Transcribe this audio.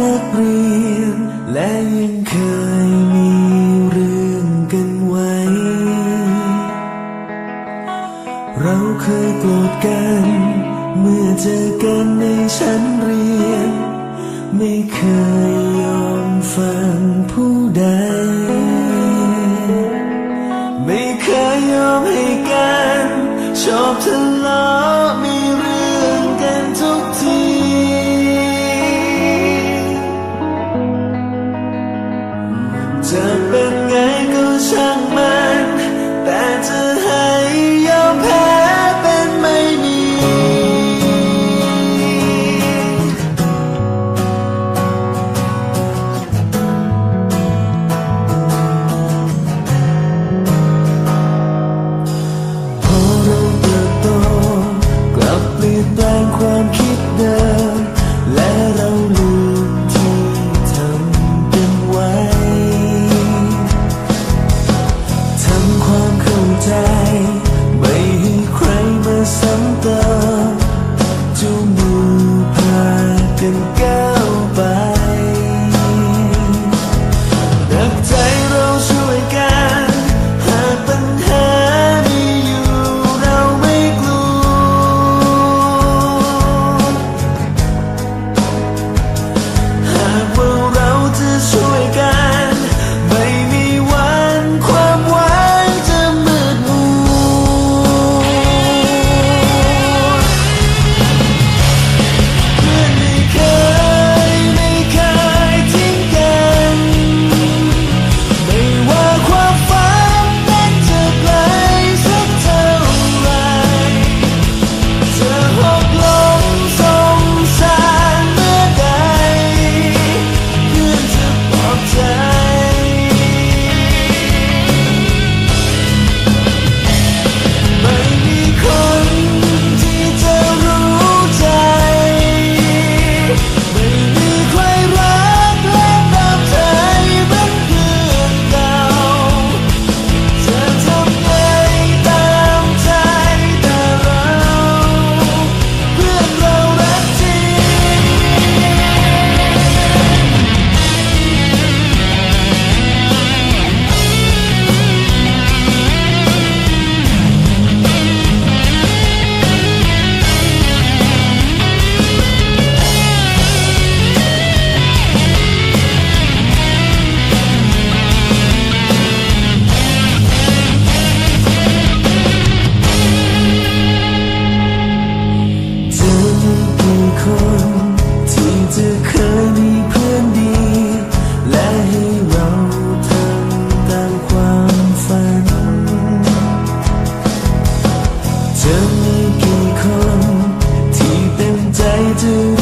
นักเรียน และยังเคยมีเรื่องกันไว้ เราเคยโกรธกัน เมื่อเจอกันในชั้นเรียน ไม่เคยยอมฟังผู้ใด จะมีกี่คนที่เต็มใจจะ